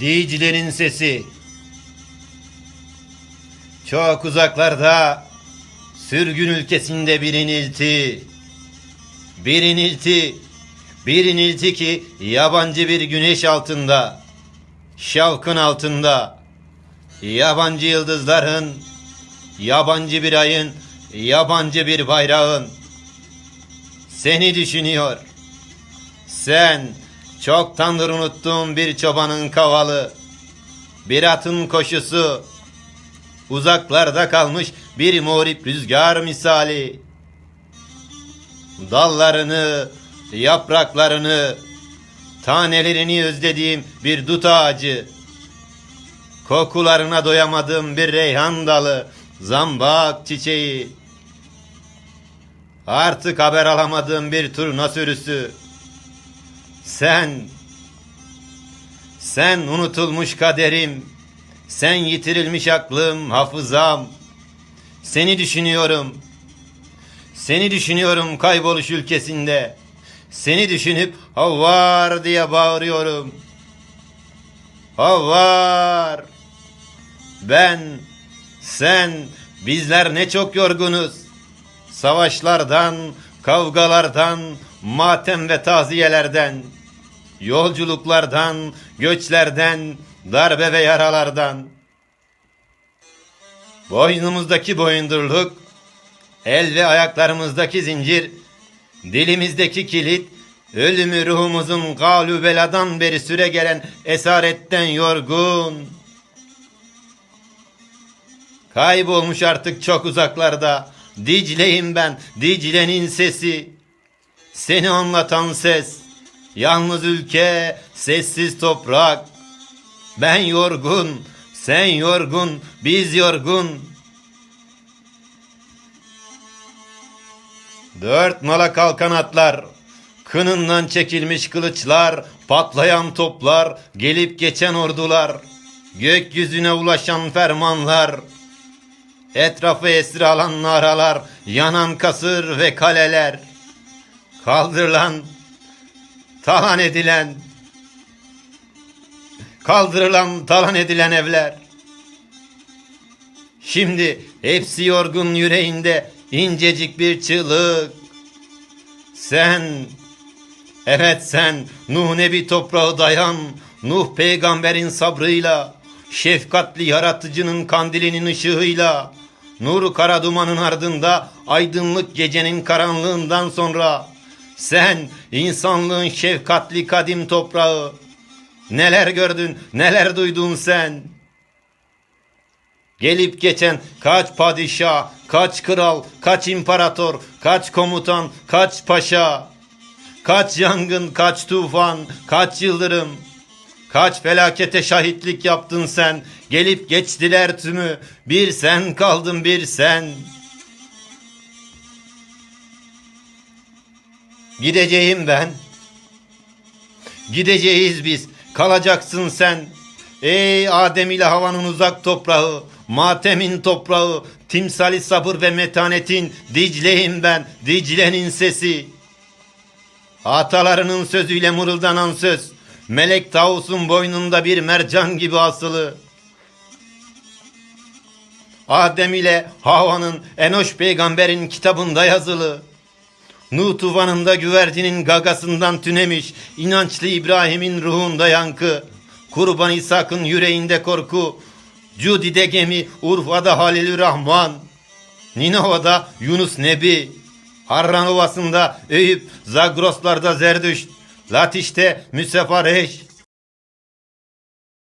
Dicle'nin sesi. Çok uzaklarda sürgün ülkesinde bir inilti. Bir inilti. Bir inilti ki yabancı bir güneş altında. Şavkın altında. Yabancı yıldızların, yabancı bir ayın, yabancı bir bayrağın. Seni düşünüyor. Sen çoktandır unuttuğum bir çobanın kavalı, bir atın koşusu, uzaklarda kalmış bir morip rüzgar misali. Dallarını, yapraklarını, tanelerini özlediğim bir dut ağacı, kokularına doyamadığım bir reyhan dalı, zambak çiçeği, artık haber alamadığım bir turna sürüsü, sen, sen unutulmuş kaderim, sen yitirilmiş aklım, hafızam. Seni düşünüyorum. Seni düşünüyorum kayboluş ülkesinde. Seni düşünüp havar diye bağırıyorum. Havar. Ben, sen, bizler ne çok yorgunuz. Savaşlardan, kavgalardan, matem ve taziyelerden, yolculuklardan, göçlerden, darbe ve yaralardan. Boynumuzdaki boyundurluk, el ve ayaklarımızdaki zincir, dilimizdeki kilit, ölümü ruhumuzun galü beladan beri süre gelen esaretten yorgun. Kaybolmuş artık çok uzaklarda, Dicle'yim ben, Dicle'nin sesi. Seni anlatan ses, yalnız ülke, sessiz toprak. Ben yorgun, sen yorgun, biz yorgun. Dört nala kalkan atlar, kınından çekilmiş kılıçlar, patlayan toplar, gelip geçen ordular, gökyüzüne ulaşan fermanlar, etrafı esir alan naralar, yanan kasır ve kaleler, kaldırılan, talan edilen, kaldırılan, talan edilen evler. Şimdi hepsi yorgun yüreğinde incecik bir çığlık. Sen, evet sen Nuh Nebi toprağı dayan, Nuh peygamberin sabrıyla, şefkatli yaratıcının kandilinin ışığıyla, nuru kara dumanın ardında aydınlık gecenin karanlığından sonra, sen insanlığın şefkatli kadim toprağı, neler gördün, neler duydun sen.'' Gelip geçen kaç padişah, kaç kral, kaç imparator, kaç komutan, kaç paşa, kaç yangın, kaç tufan, kaç yıldırım, kaç felakete şahitlik yaptın sen. Gelip geçtiler tümü, bir sen kaldın bir sen. Gideceğim ben. Gideceğiz biz. Kalacaksın sen. Ey Adem ile havanın uzak toprağı, matemin toprağı, timsali sabır ve metanetin Dicle'yim ben, Dicle'nin sesi. Atalarının sözüyle mırıldanan söz, melek tavusun boynunda bir mercan gibi asılı. Adem ile Hava'nın Enoş peygamberin kitabında yazılı. Nuh tufanında güvercinin gagasından tünemiş, inançlı İbrahim'in ruhunda yankı, Kurban İshak'ın yüreğinde korku, Cudi'de gemi, Urfa'da Halil Rahman, Ninova'da Yunus Nebi, Harran Ovası'nda Eyüp, Zagroslar'da Zerdüşt, Latiş'te Müsefa Reş,